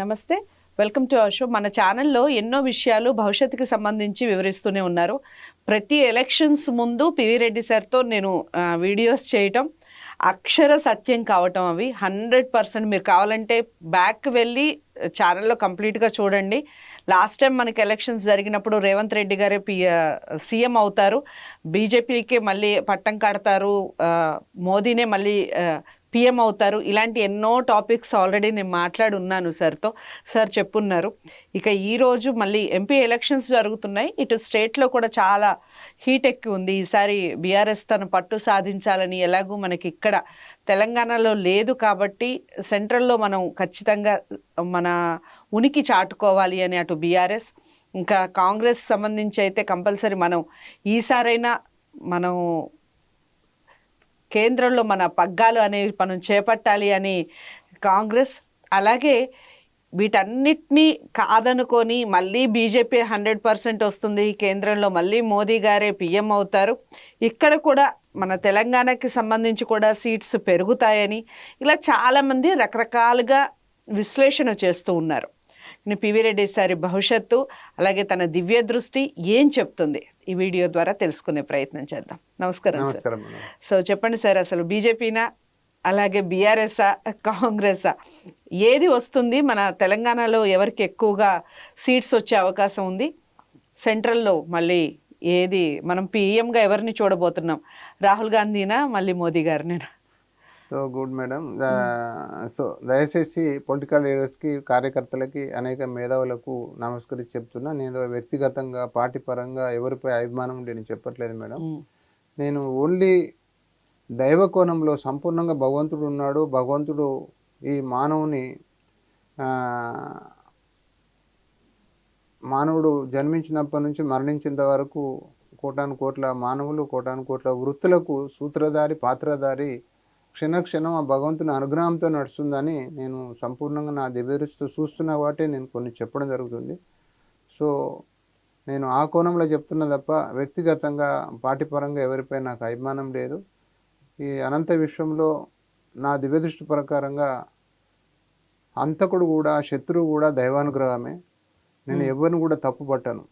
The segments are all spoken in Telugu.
నమస్తే. Welcome to our show. మన ఛానల్లో ఎన్నో విషయాలు భవిష్యత్తుకి సంబంధించి వివరిస్తూనే ఉన్నారు. ప్రతి ఎలక్షన్స్ ముందు పివి రెడ్డి సార్తో నేను వీడియోస్ చేయటం అక్షర సత్యం కావటం అవి. హండ్రెడ్ పర్సెంట్ మీరు కావాలంటే బ్యాక్ వెళ్ళి ఛానల్లో కంప్లీట్గా చూడండి. లాస్ట్ టైం మనకి ఎలక్షన్స్ జరిగినప్పుడు రేవంత్ రెడ్డి గారే పి సీఎం అవుతారు. బీజేపీకి మళ్ళీ పట్టం కడతారు. మోదీనే మళ్ళీ పిఎం అవుతారు. ఇలాంటి ఎన్నో టాపిక్స్ ఆల్రెడీ నేను మాట్లాడున్నాను సార్తో. సార్ చెప్పున్నారు. ఇక ఈరోజు మళ్ళీ ఎంపీ ఎలక్షన్స్ జరుగుతున్నాయి. ఇటు స్టేట్లో కూడా చాలా హీట్ ఎక్కి ఉంది. ఈసారి బీఆర్ఎస్ తన పట్టు సాధించాలని ఎలాగూ మనకి ఇక్కడ తెలంగాణలో లేదు కాబట్టి సెంట్రల్లో మనం ఖచ్చితంగా మన ఉనికి చాటుకోవాలి అని అటు బీఆర్ఎస్ ఇంకా కాంగ్రెస్ సంబంధించి అయితే కంపల్సరీ మనం ఈసారైనా మనం కేంద్రంలో మన పగ్గాలు అనేవి మనం చేపట్టాలి అని కాంగ్రెస్ అలాగే వీటన్నిటినీ కాదనుకొని మళ్ళీ బీజేపీ హండ్రెడ్ పర్సెంట్ వస్తుంది. కేంద్రంలో మళ్ళీ మోదీ గారే పిఎం అవుతారు. ఇక్కడ కూడా మన తెలంగాణకి సంబంధించి కూడా సీట్స్ పెరుగుతాయని ఇలా చాలామంది రకరకాలుగా విశ్లేషణ చేస్తూ ఉన్నారు. పివి రెడ్డి సారి భవిష్యత్తు అలాగే తన దివ్య దృష్టి ఏం చెప్తుంది? ఈ వీడియో ద్వారా తెలుసుకునే ప్రయత్నం చేద్దాం. నమస్కారం సో చెప్పండి సార్ అసలు బీజేపీనా అలాగే బీఆర్ఎస్ఆ కాంగ్రెసా ఏది వస్తుంది? మన తెలంగాణలో ఎవరికి ఎక్కువగా సీట్స్ వచ్చే అవకాశం ఉంది? సెంట్రల్లో మళ్ళీ ఏది? మనం పీఎంగా ఎవరిని చూడబోతున్నాం? రాహుల్ గాంధీనా మళ్ళీ Modi గారినేనా? So good madam. So దయచేసి పొలిటికల్ లీడర్స్కి కార్యకర్తలకి అనేక మేధావులకు నమస్కరించి చెప్తున్నా. నేను వ్యక్తిగతంగా పార్టీ పరంగా ఎవరిపై అభిమానం నేను చెప్పట్లేదు మేడం. నేను ఓన్లీ దైవ కోణంలో సంపూర్ణంగా భగవంతుడు ఉన్నాడు. భగవంతుడు ఈ మానవుని మానవుడు జన్మించినప్పటి నుంచి మరణించేంత వరకు కోటాను కోట్ల మానవులు కోటాను కోట్ల వృత్తులకు సూత్రధారి పాత్రధారి క్షణ క్షణం ఆ భగవంతుని అనుగ్రహంతో నడుస్తుందని నేను సంపూర్ణంగా నా దివ్యదృష్టితో చూస్తున్నా కాబట్టి నేను కొన్ని చెప్పడం జరుగుతుంది. సో నేను ఆ కోణంలో చెప్తున్నా తప్ప వ్యక్తిగతంగా పార్టీ పరంగా ఎవరిపై నాకు అభిమానం లేదు. ఈ అనంత విశ్వంలో నా దివ్యదృష్టి ప్రకారంగా అంతకుడు కూడా శత్రువు కూడా దైవానుగ్రహమే. నేను ఎవరిని కూడా తప్పు పట్టను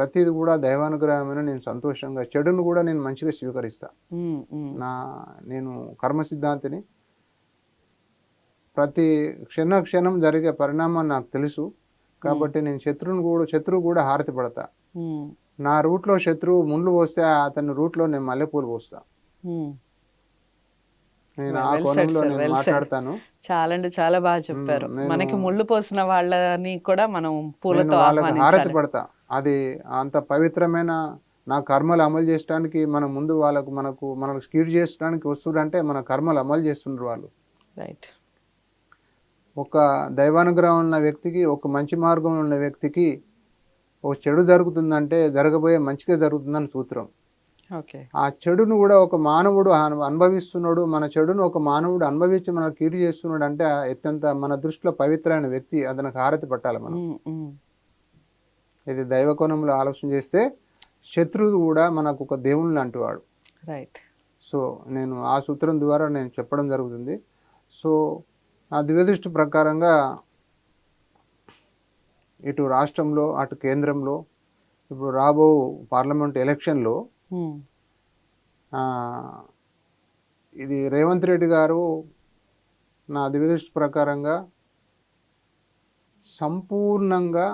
ప్రతిది కూడా దైవానుగ్రహమైన నేను సంతోషంగా చెడును కూడా నేను మంచిగా స్వీకరిస్తా. నా నేను కర్మ సిద్ధాంతిని ప్రతి క్షణ క్షణం జరిగే పరిణామం నాకు తెలుసు. కాబట్టి నేను శత్రువుని కూడా శత్రువు కూడా హారతి పడతా. నా రూట్లో శత్రువు ముళ్ళు పోస్తే అతని రూట్లో నేను మల్లెపూలు పోస్తా. నేను ఆ కోణంలో నేను. మాట్లాడతాను. చాలా అంటే చాలా బాగా చెప్పారు. మనకి ముళ్ళు పోసిన వాళ్ళని కూడా మనం పూలతో వాళ్ళకి హారతి ఆహ్వానించాలి. పడతా. అది అంత పవిత్రమైన నా కర్మలు అమలు చేయడానికి మన ముందు వాళ్ళకు మనకు మనకు స్కీడ్ చేయడానికి వస్తుందంటే మన కర్మలు అమలు చేస్తుండ్రు వాళ్ళు. రైట్ ఒక దైవానుగ్రహం ఉన్న వ్యక్తికి ఒక మంచి మార్గం ఉన్న వ్యక్తికి ఒక చెడు జరుగుతుందంటే జరగబోయే మంచిగా జరుగుతుందని సూత్రం. ఓకే ఆ చెడును కూడా ఒక మానవుడు అను- అనుభవిస్తున్నాడు. మన చెడును ఒక మానవుడు అనుభవించి మనకు కీడు చేస్తున్నాడు అంటే అత్యంత మన దృష్టిలో పవిత్రమైన వ్యక్తి అతనికి హారతి పట్టాలి మనం. ఉమ్, ఉమ్, ఇది దైవ కోణంలో ఆలోచన చేస్తే శత్రువు కూడా మనకు ఒక దేవుని లాంటివాడు. రైట్ సో నేను ఆ సూత్రం ద్వారా నేను చెప్పడం జరుగుతుంది. సో నా దివ్యదృష్టి ప్రకారంగా ఇటు రాష్ట్రంలో అటు కేంద్రంలో ఇప్పుడు రాబో పార్లమెంట్ ఎలక్షన్లో ఆ, ఇది రేవంత్ రెడ్డి గారు నా దివ్యదృష్టి ప్రకారంగా సంపూర్ణంగా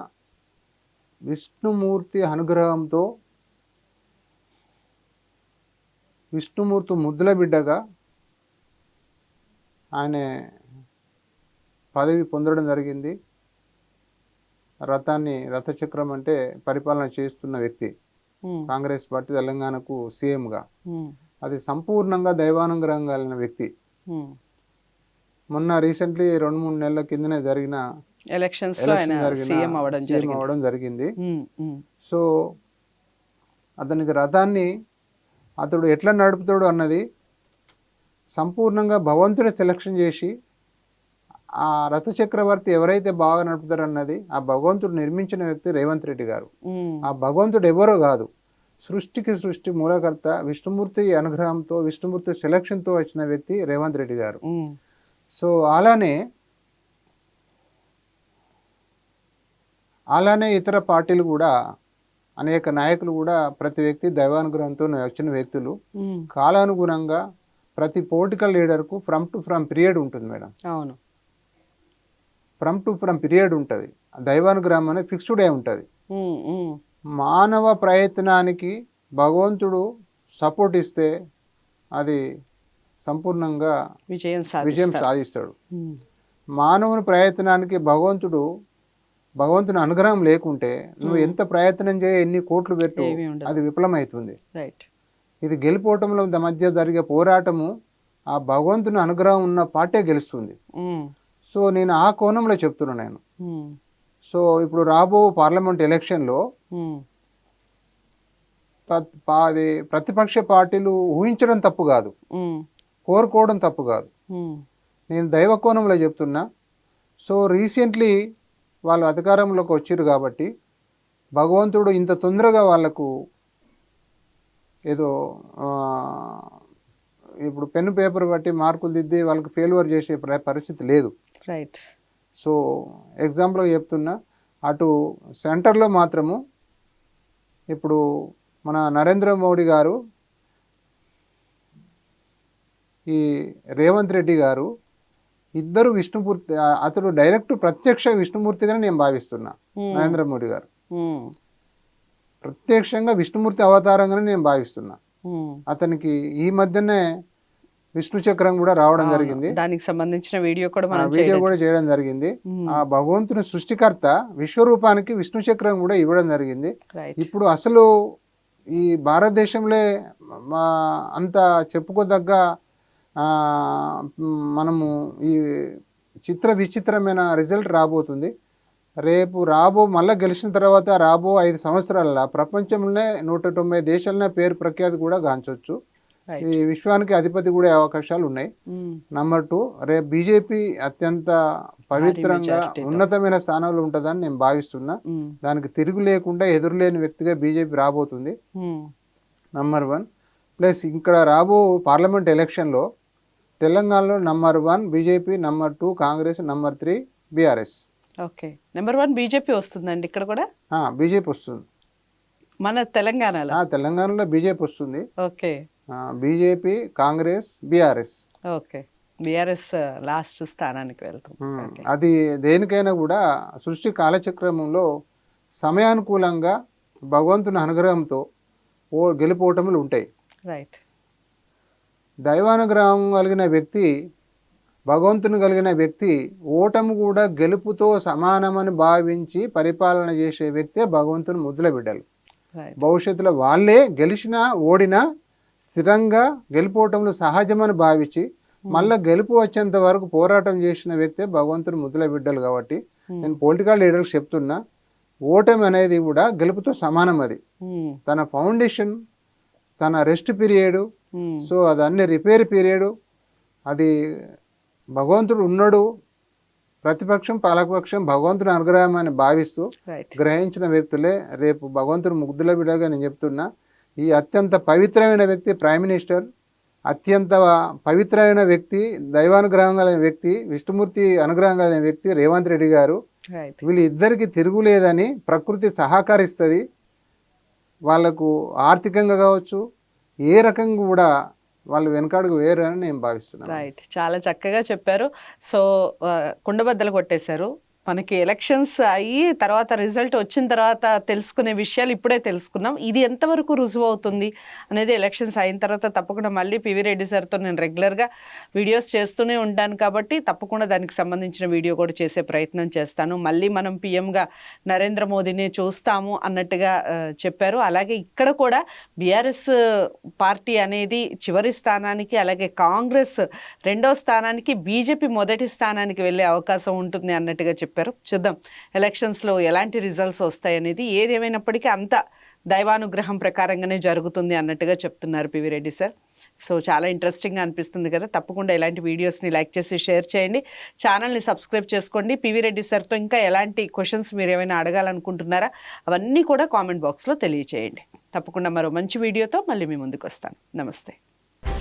విష్ణుమూర్తి అనుగ్రహంతో విష్ణుమూర్తి ముద్దుల బిడ్డగా ఆయన పదవి పొందడం జరిగింది. రథాన్ని రథచక్రం అంటే పరిపాలన చేస్తున్న వ్యక్తి. కాంగ్రెస్ పార్టీ తెలంగాణకు సీఎంగా. అది సంపూర్ణంగా దైవానుగ్రహం కలిగిన వ్యక్తి. మొన్న రీసెంట్లీ రెండు మూడు నెలల కిందనే జరిగిన ఎలక్షన్స్లో ఆయన సీఎం జరిగింది. సో అతనికి రథాన్ని అతడు ఎట్లా నడుపుతాడు అన్నది సంపూర్ణంగా భగవంతుడే సెలక్షన్ చేసి ఆ రథ చక్రవర్తి ఎవరైతే బాగా నడుపుతారు అన్నది ఆ భగవంతుడు నిర్మించిన వ్యక్తి రేవంత్ రెడ్డి గారు. ఆ భగవంతుడు ఎవరో కాదు. సృష్టికి సృష్టి మూలకర్త విష్ణుమూర్తి అనుగ్రహంతో విష్ణుమూర్తి సెలక్షన్తో వచ్చిన వ్యక్తి రేవంత్ రెడ్డి గారు. సో అలానే అలానే ఇతర పార్టీలు కూడా అనేక నాయకులు కూడా ప్రతి వ్యక్తి దైవానుగ్రహంతో వచ్చిన వ్యక్తులు. కాలానుగుణంగా ప్రతి పొలిటికల్ లీడర్కు ఫ్రమ్ టు ఫ్రమ్ పీరియడ్ ఉంటుంది మేడం. అవును. ఫ్రమ్ టు ఫ్రమ్ పీరియడ్ ఉంటుంది. దైవానుగ్రహం అనేది ఫిక్స్డ్ ఏ ఉంటుంది. మానవ ప్రయత్నానికి భగవంతుడు సపోర్ట్ ఇస్తే అది సంపూర్ణంగా విజయం సాధిస్తాడు. మానవుని ప్రయత్నానికి భగవంతుడు భగవంతుని అనుగ్రహం లేకుంటే నువ్వు ఎంత ప్రయత్నం చేయ ఎన్ని కోట్లు పెట్టు. అది విఫలమవుతుంది. ఇది గెలుపోవటంలో మధ్య జరిగే పోరాటము ఆ భగవంతుని అనుగ్రహం ఉన్న పార్టీ గెలుస్తుంది. సో నేను ఆ కోణంలో చెప్తున్నాను నేను. సో ఇప్పుడు రాబో పార్లమెంట్ ఎలక్షన్లో అది ప్రతిపక్ష పార్టీలు ఊహించడం తప్పు కాదు. కోరుకోవడం తప్పు కాదు. నేను దైవ కోణంలో చెప్తున్నా. సో రీసెంట్లీ వాళ్ళు అధికారంలోకి వచ్చారు కాబట్టి భగవంతుడు ఇంత తొందరగా వాళ్ళకు ఏదో ఇప్పుడు పెన్ను పేపర్ బట్టి మార్కులు దిద్ది వాళ్ళకి ఫెయిల్యూర్ చేసే ప్ర- పరిస్థితి లేదు. రైట్. సో ఎగ్జాంపుల్గా చెప్తున్నా అటు సెంటర్లో మాత్రము ఇప్పుడు మన నరేంద్ర మోడీ గారు ఈ రేవంత్ రెడ్డి గారు ఇద్దరు విష్ణుమూర్తి అతడు డైరెక్ట్ ప్రత్యక్ష విష్ణుమూర్తిగానే నేను భావిస్తున్నా నరేంద్ర మోడీ గారు. ప్రత్యక్షంగా విష్ణుమూర్తి అవతారంగానే నేను భావిస్తున్నా. అతనికి ఈ మధ్యనే విష్ణు చక్రం కూడా రావడం. జరిగింది. దానికి సంబంధించిన వీడియో కూడా మనం వీడియో. కూడా చేయడం జరిగింది. ఆ భగవంతుని సృష్టికర్త విశ్వరూపానికి విష్ణు చక్రం కూడా ఇవ్వడం జరిగింది. ఇప్పుడు అసలు ఈ భారతదేశంలో అంత చెప్పుకోదగ్గ మనము ఈ చిత్ర విచిత్రమైన రిజల్ట్ రాబోతుంది. రేపు రాబో మళ్ళీ గెలిచిన తర్వాత రాబో ఐదు సంవత్సరాల ప్రపంచంలోనే నూట తొంభై దేశాలనే పేరు ప్రఖ్యాతి కూడా గాంచవచ్చు ఈ విశ్వానికి అధిపతి కూడా అవకాశాలు ఉన్నాయి. నంబర్ టూ రేపు బీజేపీ అత్యంత పవిత్రంగా. ఉన్నతమైన స్థానంలో ఉంటుందని నేను భావిస్తున్నా. ఉమ్, దానికి తిరుగు లేకుండా ఎదురులేని వ్యక్తిగా బీజేపీ రాబోతుంది. నంబర్ వన్ ప్లస్ ఇక్కడ రాబో పార్లమెంట్ ఎలక్షన్లో తెలంగాణలో number one BJP number two Congress number three BRS okay. Number one BJP వస్తుందండి ఇక్కడ కూడా? బీజేపీ వస్తుంది. మన తెలంగాణలో? తెలంగాణలో బీజేపీ వస్తుంది. Okay. BJP Congress BRS okay. BRS last స్థానానికి వెళ్తాం. అది దేనికైనా కూడా సృష్టి కాలచక్రమంలో సమయానుకూలంగా భగవంతుని అనుగ్రహంతో ఓ గెలుపోవటములు ఉంటాయి. రైట్ దైవానుగ్రహం కలిగిన వ్యక్తి భగవంతుని కలిగిన వ్యక్తి ఓటము కూడా గెలుపుతో సమానమని భావించి పరిపాలన చేసే వ్యక్తే భగవంతుని ముద్దుల బిడ్డలు. భవిష్యత్తులో వాళ్ళే గెలిచినా ఓడినా స్థిరంగా గెలుపోవటంలో సహజమని భావించి మళ్ళా గెలుపు వచ్చేంత వరకు పోరాటం చేసిన వ్యక్తే భగవంతుని ముద్దుల బిడ్డలు కాబట్టి Hmm. నేను పొలిటికల్ లీడర్కి చెప్తున్నా ఓటమి అనేది కూడా గెలుపుతో సమానం అది ఉమ్, తన ఫౌండేషన్ తన రెస్ట్ పీరియడ్ సో అది అన్ని రిపేర్ పీరియడ్ అది భగవంతుడు ఉన్నాడు. ప్రతిపక్షం పాలకపక్షం భగవంతుని అనుగ్రహం అని భావిస్తూ గ్రహించిన వ్యక్తులే రేపు భగవంతుడు ముగ్ధుల బిడ్డగా నేను చెప్తున్నా. ఈ అత్యంత పవిత్రమైన వ్యక్తి ప్రైమ్ మినిస్టర్ అత్యంత పవిత్రమైన వ్యక్తి దైవానుగ్రహం కలిగిన వ్యక్తి విష్ణుమూర్తి అనుగ్రహం కలిగిన వ్యక్తి రేవంత్ రెడ్డి గారు. రైట్ వీళ్ళు ఇద్దరికి తిరుగులేదని ప్రకృతి సహకరిస్తుంది. వాళ్ళకు ఆర్థికంగా కావచ్చు ఏ రకంగా కూడా వాళ్ళు వెనకాడుకు అని నేను భావిస్తున్నాను. రైట్ చాలా చక్కగా చెప్పారు. సో uh, కుండబద్దలు కొట్టేశారు. మనకి ఎలక్షన్స్ అయ్యి తర్వాత రిజల్ట్ వచ్చిన తర్వాత తెలుసుకునే విషయాలు ఇప్పుడే తెలుసుకున్నాం ఇది ఎంతవరకు రుజువు అవుతుంది అనేది ఎలక్షన్స్ అయిన తర్వాత తప్పకుండా మళ్ళీ పివి రెడ్డి సార్తో నేను రెగ్యులర్గా వీడియోస్ చేస్తూనే ఉంటాను కాబట్టి తప్పకుండా దానికి సంబంధించిన వీడియో కూడా చేసే ప్రయత్నం చేస్తాను. మళ్ళీ మనం పిఎంగా నరేంద్ర మోదీని చూస్తాము అన్నట్టుగా చెప్పారు. అలాగే ఇక్కడ కూడా బీఆర్ఎస్ పార్టీ అనేది చివరి స్థానానికి అలాగే కాంగ్రెస్ రెండో స్థానానికి బీజేపీ మొదటి స్థానానికి వెళ్ళే అవకాశం ఉంటుంది అన్నట్టుగా చెప్పారు. చెప్పారు. చూద్దాం ఎలక్షన్స్లో ఎలాంటి రిజల్ట్స్ వస్తాయనేది ఏది ఏమైనప్పటికీ అంత దైవానుగ్రహం ప్రకారంగానే జరుగుతుంది అన్నట్టుగా చెప్తున్నారు పివి రెడ్డి సార్. సో చాలా ఇంట్రెస్టింగ్గా అనిపిస్తుంది కదా. తప్పకుండా ఇలాంటి వీడియోస్ని లైక్ చేసి షేర్ చేయండి. ఛానల్ని సబ్స్క్రైబ్ చేసుకోండి. పివి రెడ్డి సార్తో ఇంకా ఎలాంటి క్వశ్చన్స్ మీరు ఏమైనా అడగాలనుకుంటున్నారా అవన్నీ కూడా కామెంట్ బాక్స్లో తెలియచేయండి. తప్పకుండా మరో మంచి వీడియోతో మళ్ళీ మీ ముందుకు వస్తాను. నమస్తే.